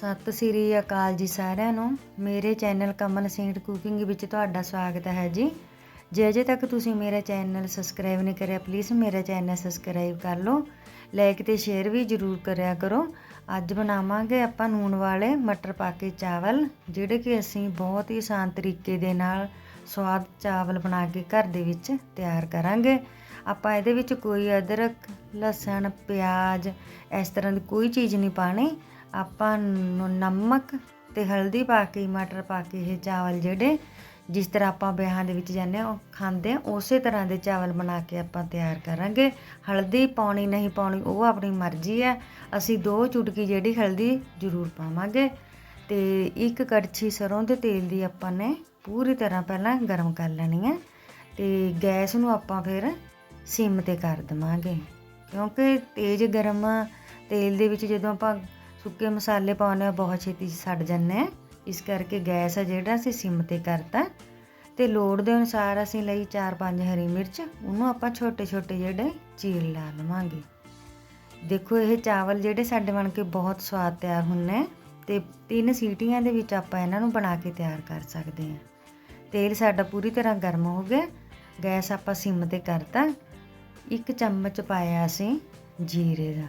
ਸਤਿ ਸ੍ਰੀ ਅਕਾਲ ਜੀ ਸਾਰਿਆਂ ਨੂੰ। ਮੇਰੇ ਚੈਨਲ ਕਮਲ ਸਿੰਘ ਕੁਕਿੰਗ ਵਿੱਚ ਤੁਹਾਡਾ ਸਵਾਗਤ ਹੈ ਜੀ। ਜੇ ਅਜੇ ਤੱਕ ਤੁਸੀਂ ਮੇਰਾ ਚੈਨਲ ਸਬਸਕ੍ਰਾਈਬ ਨਹੀਂ ਕਰਿਆ ਪਲੀਜ਼ ਮੇਰਾ ਚੈਨਲ ਸਬਸਕ੍ਰਾਈਬ ਕਰ ਲਓ। ਲਾਈਕ ਤੇ ਸ਼ੇਅਰ ਵੀ ਜਰੂਰ ਕਰਿਆ ਕਰੋ। ਅੱਜ ਬਣਾਵਾਂਗੇ ਆਪਾਂ ਨੂਣ ਵਾਲੇ ਮਟਰ ਪਾ ਕੇ ਚਾਵਲ, ਜਿਹੜੇ ਕਿ ਅਸੀਂ ਬਹੁਤ ਹੀ ਆਸਾਨ ਤਰੀਕੇ ਦੇ ਨਾਲ ਸਵਾਦ ਚਾਵਲ ਬਣਾ ਕੇ ਘਰ ਦੇ ਵਿੱਚ ਤਿਆਰ ਕਰਾਂਗੇ। ਆਪਾਂ ਇਹਦੇ ਵਿੱਚ ਕੋਈ ਅਦਰਕ, ਲਸਣ, ਪਿਆਜ਼, ਇਸ ਤਰ੍ਹਾਂ ਦੀ ਕੋਈ ਚੀਜ਼ ਨਹੀਂ ਪਾਣੀ। ਆਪਾਂ ਨ- ਨਮਕ ਤੇ ਹਲਦੀ ਪਾ ਕੇ, ਮਟਰ ਪਾ ਕੇ ਇਹ ਚਾਵਲ ਜਿਹੜੇ ਜਿਸ ਤਰ੍ਹਾਂ ਆਪਾਂ ਵਿਆਹਾਂ ਦੇ ਵਿੱਚ ਜਾਂਦੇ ਹਾਂ, ਉਹ ਖਾਂਦੇ ਆ ਉਸੇ ਤਰ੍ਹਾਂ ਦੇ ਚਾਵਲ ਬਣਾ ਕੇ ਆਪਾਂ ਤਿਆਰ ਕਰਾਂਗੇ। ਹਲਦੀ ਪਾਉਣੀ, ਨਹੀਂ ਪਾਉਣੀ, ਉਹ ਆਪਣੀ ਮਰਜ਼ੀ ਹੈ। ਅਸੀਂ ਦੋ ਚੁਟਕੀ ਜਿਹੜੀ ਹਲਦੀ ਜ਼ਰੂਰ ਪਾਵਾਂਗੇ ਤੇ ਇੱਕ ਕੜਛੀ ਸਰੋਂ ਦੇ ਤੇਲ ਦੀ ਆਪਾਂ ਨੇ ਪੂਰੀ ਤਰ੍ਹਾਂ ਪਹਿਲਾਂ ਗਰਮ ਕਰ ਲੈਣੀ ਹੈ ਤੇ ਗੈਸ ਨੂੰ ਆਪਾਂ ਫਿਰ ਸਿਮ ਤੇ ਕਰ ਦਵਾਂਗੇ। ਕਿਉਂਕਿ ਤੇਜ਼ ਗਰਮ ਤੇਲ ਦੇ ਵਿੱਚ ਜਦੋਂ ਆਪਾਂ ਸੁੱਕੇ ਮਸਾਲੇ ਪਾਉਂਦੇ ਆ ਬਹੁਤ ਛੇਤੀ ਸੜ ਜਾਂਦੇ ਆ ਇਸ ਕਰਕੇ ਗੈਸ ਆ ਜਿਹੜਾ ਅਸੀਂ ਸਿਮ ਤੇ ਕਰਤਾ। ਤੇ ਲੋੜ ਦੇ ਅਨੁਸਾਰ ਅਸੀਂ ਲਈ 4-5 ਹਰੀ ਮਿਰਚ, ਉਹਨੂੰ ਆਪਾਂ ਛੋਟੇ-ਛੋਟੇ ਜਿਹੜੇ ਚੀਰ ਲਾ ਲਵਾਂਗੇ। ਦੇਖੋ ਇਹ ਚਾਵਲ ਜਿਹੜੇ ਸਾਡੇ ਬਣ ਕੇ ਬਹੁਤ ਸਵਾਦ ਤਿਆਰ ਹੁੰਨੇ ਆ ਤੇ ਤਿੰਨ ਸੀਟੀਆਂ ਦੇ ਵਿੱਚ ਆਪਾਂ ਇਹਨਾਂ ਨੂੰ ਬਣਾ ਕੇ ਤਿਆਰ ਕਰ ਸਕਦੇ ਹਾਂ। ਤੇਲ ਸਾਡਾ ਪੂਰੀ ਤਰ੍ਹਾਂ ਗਰਮ ਹੋ ਗਿਆ। ਗੈਸ ਆਪਾਂ ਸਿਮ ਤੇ ਕਰਤਾ। ਇੱਕ ਚਮਚ ਪਾਇਆ ਅਸੀਂ ਜੀਰੇ ਦਾ।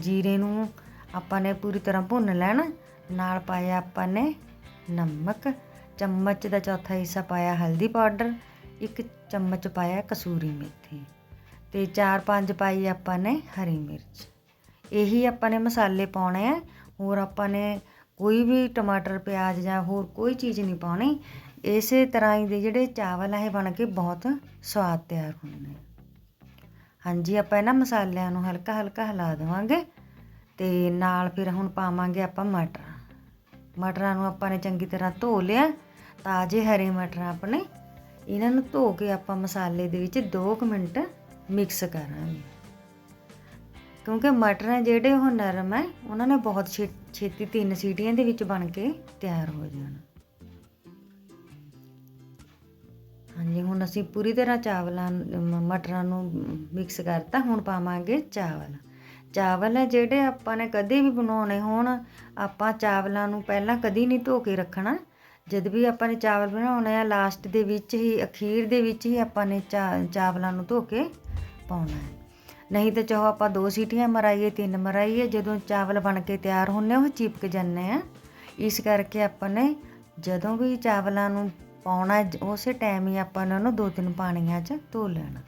ਜੀਰੇ ਨੂੰ ਆਪਾਂ ਨੇ ਪੂਰੀ ਤਰ੍ਹਾਂ ਭੁੰਨ ਲੈਣਾ। ਨਾਲ ਪਾਇਆ ਆਪਾਂ ਨੇ ਨਮਕ। ਚਮਚ ਦਾ ਚੌਥਾ ਹਿੱਸਾ ਪਾਇਆ ਹਲਦੀ ਪਾਊਡਰ। ਇੱਕ ਚਮਚ ਪਾਇਆ ਕਸੂਰੀ ਮੇਥੀ। ਤੇ 4-5 ਪਾਈ ਆਪਾਂ ਨੇ ਹਰੀ ਮਿਰਚ। ਇਹੀ ਆਪਾਂ ਨੇ ਮਸਾਲੇ ਪਾਉਣੇ ਆ। ਹੋਰ ਆਪਾਂ ਨੇ ਕੋਈ ਵੀ ਟਮਾਟਰ, ਪਿਆਜ਼ ਜਾਂ ਹੋਰ ਕੋਈ ਚੀਜ਼ ਨਹੀਂ ਪਾਉਣੀ। ਇਸੇ ਤਰ੍ਹਾਂ ਹੀ ਦੇ ਜਿਹੜੇ ਚਾਵਲ ਆ, ਇਹ ਬਣ ਕੇ ਬਹੁਤ ਸਵਾਦ ਤਿਆਰ ਹੁੰਦੇ ਨੇ ਹਾਂਜੀ, ਆਪਾਂ ਇਹਨਾਂ ਮਸਾਲਿਆਂ ਨੂੰ ਹਲਕਾ ਹਲਕਾ ਹਿਲਾ ਦੇਵਾਂਗੇ। ਤੇ ਨਾਲ ਫਿਰ ਹੁਣ ਪਾਵਾਂਗੇ ਆਪਾਂ ਮਟਰ। ਮਟਰਾਂ ਨੂੰ ਆਪਾਂ ਨੇ ਚੰਗੀ ਤਰ੍ਹਾਂ ਧੋ ਲਿਆ, ਤਾਜ਼ੇ ਹਰੇ ਮਟਰ ਆਪਣੇ। ਇਹਨਾਂ ਨੂੰ ਧੋ ਕੇ ਆਪਾਂ ਮਸਾਲੇ ਦੇ ਵਿੱਚ 2 ਮਿੰਟ ਮਿਕਸ ਕਰਾਂਗੇ। ਕਿਉਂਕਿ ਮਟਰ ਹੈ ਜਿਹੜੇ ਉਹ ਨਰਮ ਹੈ ਉਹਨਾਂ ਨੇ ਬਹੁਤ ਛੇ- ਛੇਤੀ ਤਿੰਨ ਸੀਟੀਆਂ ਦੇ ਵਿੱਚ ਬਣ ਕੇ ਤਿਆਰ ਹੋ ਜਾਣ। ਹਾਂਜੀ, ਹੁਣ ਅਸੀਂ ਪੂਰੀ ਤਰ੍ਹਾਂ ਚਾਵਲਾਂ ਮਟਰਾਂ ਨੂੰ ਮਿਕਸ ਕਰਤਾ, ਹੁਣ ਪਾਵਾਂਗੇ ਚਾਵਲ। ਚਾਵਲ ਹੈ ਜਿਹੜੇ ਆਪਾਂ ਨੇ ਕਦੇ ਵੀ ਬਣਾਉਣੇ ਹੋਣ, ਆਪਾਂ ਚਾਵਲਾਂ ਨੂੰ ਪਹਿਲਾਂ ਕਦੀ ਨਹੀਂ ਧੋ ਕੇ ਰੱਖਣਾ। ਜਦ ਵੀ ਆਪਾਂ ਨੇ ਚਾਵਲ ਬਣਾਉਣੇ ਆ ਲਾਸਟ ਦੇ ਵਿੱਚ ਹੀ, ਅਖੀਰ ਦੇ ਵਿੱਚ ਹੀ ਆਪਾਂ ਨੇ ਚਾ- ਚਾਵਲਾਂ ਨੂੰ ਧੋ ਕੇ ਪਾਉਣਾ ਹੈ। ਨਹੀਂ ਤਾਂ ਚਾਹੋ ਆਪਾਂ ਦੋ ਸੀਟੀਆਂ ਮਰਾਈਏ, ਤਿੰਨ ਮਰਾਈਏ, ਜਦੋਂ ਚਾਵਲ ਬਣ ਕੇ ਤਿਆਰ ਹੁੰਨੇ ਉਹ ਚਿਪਕ ਜਾਂਦੇ ਆ। ਇਸ ਕਰਕੇ ਆਪਾਂ ਨੇ ਜਦੋਂ ਵੀ ਚਾਵਲਾਂ ਨੂੰ ਪਾਉਣਾ, ਉਸੇ ਟਾਈਮ ਹੀ ਆਪਾਂ ਨੇ ਉਹਨੂੰ ਦੋ ਤਿੰਨ ਪਾਣੀਆਂ 'ਚ ਧੋ ਲੈਣਾ।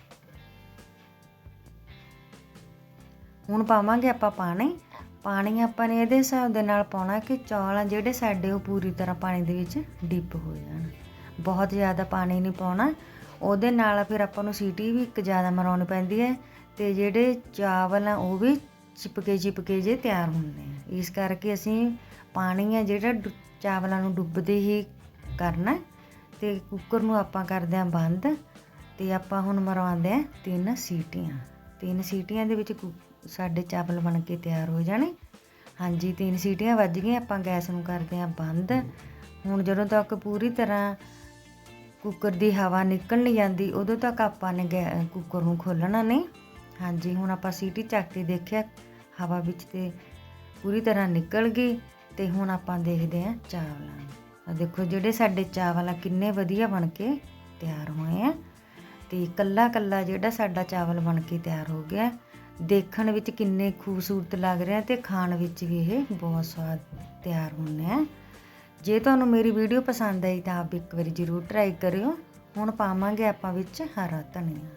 ਹੁਣ ਪਾਵਾਂਗੇ ਆਪਾਂ ਪਾਣੀ। ਪਾਣੀ ਆਪਾਂ ਨੇ ਇਹਦੇ ਹਿਸਾਬ ਦੇ ਨਾਲ ਪਾਉਣਾ ਕਿ ਚੌਲ ਆ ਜਿਹੜੇ ਸਾਡੇ ਉਹ ਪੂਰੀ ਤਰ੍ਹਾਂ ਪਾਣੀ ਦੇ ਵਿੱਚ ਡਿਪ ਹੋ ਜਾਣ। ਬਹੁਤ ਜ਼ਿਆਦਾ ਪਾਣੀ ਨਹੀਂ ਪਾਉਣਾ। ਉਹਦੇ ਨਾਲ ਫਿਰ ਆਪਾਂ ਨੂੰ ਸੀਟੀ ਵੀ ਇੱਕ ਜ਼ਿਆਦਾ ਮਰਾਉਣੀ ਪੈਂਦੀ ਹੈ ਤੇ ਜਿਹੜੇ ਚਾਵਲ ਆ ਉਹ ਵੀ ਚਿਪਕੇ ਚਿਪਕੇ ਜੇ ਤਿਆਰ ਹੁੰਦੇ ਆ। ਇਸ ਕਰਕੇ ਅਸੀਂ ਪਾਣੀ ਆ ਜਿਹੜਾ ਡੁ- ਚਾਵਲਾਂ ਨੂੰ ਡੁੱਬਦੇ ਹੀ ਕਰਨਾ ਤੇ ਕੁੱਕਰ ਨੂੰ ਆਪਾਂ ਕਰਦੇ ਆ ਬੰਦ ਤੇ ਆਪਾਂ ਹੁਣ ਮਰਵਾਉਂਦੇ ਆ ਤਿੰਨ ਸੀਟੀਆਂ। ਤਿੰਨ ਸੀਟੀਆਂ ਦੇ ਵਿੱਚ ਕੁ- ਸਾਡੇ ਚਾਵਲ ਬਣ ਕੇ ਤਿਆਰ ਹੋ ਜਾਣੇ। ਹਾਂਜੀ, ਤਿੰਨ ਸੀਟੀਆਂ ਵੱਜ ਗਈਆਂ, ਆਪਾਂ ਗੈਸ ਨੂੰ ਕਰਦੇ ਹਾਂ ਬੰਦ। ਹੁਣ ਜਦੋਂ ਤੱਕ ਪੂਰੀ ਤਰ੍ਹਾਂ ਕੁੱਕਰ ਦੀ ਹਵਾ ਨਿਕਲ ਨਹੀਂ ਜਾਂਦੀ, ਉਦੋਂ ਤੱਕ ਆਪਾਂ ਨੇ ਗੈ- ਕੁੱਕਰ ਨੂੰ ਖੋਲਣਾ ਨਹੀਂ। ਹਾਂਜੀ, ਹੁਣ ਆਪਾਂ ਸੀਟੀ ਚੱਕ ਕੇ ਦੇਖਿਆ, ਹਵਾ ਵਿੱਚ ਤੇ ਪੂਰੀ ਤਰ੍ਹਾਂ ਨਿਕਲ ਗਈ ਤੇ ਹੁਣ ਆਪਾਂ ਦੇਖਦੇ ਹਾਂ ਚਾਵਲਾਂ ਆ ਦੇਖੋ, ਜਿਹੜੇ ਸਾਡੇ ਚਾਵਲ ਆ, ਕਿੰਨੇ ਵਧੀਆ ਬਣ ਕੇ ਤਿਆਰ ਹੋਏ ਆ। ਤੇ ਕੱਲਾ ਕੱਲਾ ਜਿਹੜਾ ਸਾਡਾ ਚਾਵਲ ਬਣ ਕੇ ਤਿਆਰ ਹੋ ਗਿਆ ਦੇਖਣ ਵਿੱਚ ਕਿੰਨੇ ਖੂਬਸੂਰਤ ਲੱਗ ਰਹੇ ਆ ਤੇ ਖਾਣ ਵਿੱਚ ਵੀ ਇਹ ਬਹੁਤ ਸਵਾਦ ਤਿਆਰ ਹੁੰਦੇ ਆ। ਜੇ ਤੁਹਾਨੂੰ ਮੇਰੀ ਵੀਡੀਓ ਪਸੰਦ ਆਈ ਤਾਂ ਆਪ ਇੱਕ ਵਾਰੀ ਜ਼ਰੂਰ ਟਰਾਈ ਕਰਿਓ। ਹੁਣ ਪਾਵਾਂਗੇ ਆਪਾਂ ਵਿੱਚ ਹਰਾ ਧਨੀਆ।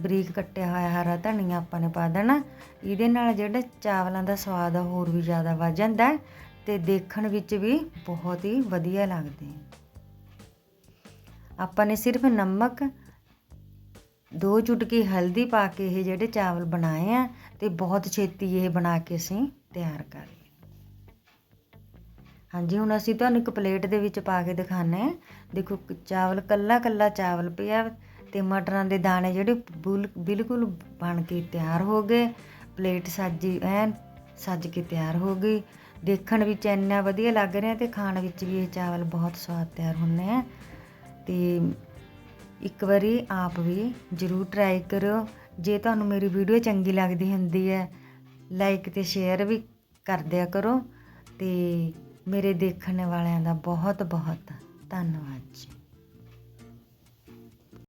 ਬਰੀਕ ਕੱਟਿਆ ਹੋਇਆ ਹਰਾ ਧਨੀਆ ਆਪਾਂ ਨੇ ਪਾ ਦੇਣਾ। ਇਹਦੇ ਨਾਲ ਜਿਹੜਾ ਚਾਵਲਾਂ ਦਾ ਸਵਾਦ ਆ ਹੋਰ ਵੀ ਜ਼ਿਆਦਾ ਵੱਧ ਜਾਂਦਾ ਹੈ ਤੇ ਦੇਖਣ ਵਿੱਚ ਵੀ ਬਹੁਤ ਹੀ ਵਧੀਆ ਲੱਗਦੇ ਆਪਾਂ ਨੇ ਸਿਰਫ ਨਮਕ ਦੋ ਚੁਟਕੀ ਹਲਦੀ ਪਾ ਕੇ ਇਹ ਜਿਹੜੇ ਚਾਵਲ ਬਣਾਏ ਆ ਤੇ ਬਹੁਤ ਛੇਤੀ ਇਹ ਬਣਾ ਕੇ ਅਸੀਂ ਤਿਆਰ ਕਰ ਲਏ ਹਾਂਜੀ, ਹੁਣ ਅਸੀਂ ਤੁਹਾਨੂੰ ਇੱਕ ਪਲੇਟ ਦੇ ਵਿੱਚ ਪਾ ਕੇ ਦਿਖਾਣੇ ਆ ਦੇਖੋ ਚਾਵਲ ਕੱਲਾ ਕੱਲਾ ਚਾਵਲ ਪਿਆ ਤੇ ਮਟਰਾਂ ਦੇ ਦਾਣੇ ਜਿਹੜੇ ਬੁਲ- ਬਿਲਕੁਲ ਬਣ ਕੇ ਤਿਆਰ ਹੋ ਗਏ। ਪਲੇਟ ਸਾਜੀ ਐਨ ਸੱਜ ਕੇ ਤਿਆਰ ਹੋ ਗਈ। ਦੇਖਣ ਵਿੱਚ ਇੰਨਾ ਵਧੀਆ ਲੱਗ ਰਿਹਾ ਤੇ ਖਾਣ ਵਿੱਚ ਵੀ ਇਹ ਚਾਵਲ ਬਹੁਤ ਸਵਾਦ ਤਿਆਰ ਹੁੰਦੇ ਆ। ਤੇ ਇੱਕ ਵਾਰੀ ਆਪ ਵੀ ਜਰੂਰ ਟਰਾਈ ਕਰਿਓ। ਜੇ ਤੁਹਾਨੂੰ ਮੇਰੀ ਵੀਡੀਓ ਚੰਗੀ ਲੱਗਦੀ ਹੁੰਦੀ ਹੈ ਲਾਈਕ ਤੇ ਸ਼ੇਅਰ ਵੀ ਕਰ ਦਿਆ ਕਰੋ ਤੇ ਮੇਰੇ ਦੇਖਣ ਵਾਲਿਆਂ ਦਾ ਬਹੁਤ ਬਹੁਤ ਧੰਨਵਾਦ ਜੀ।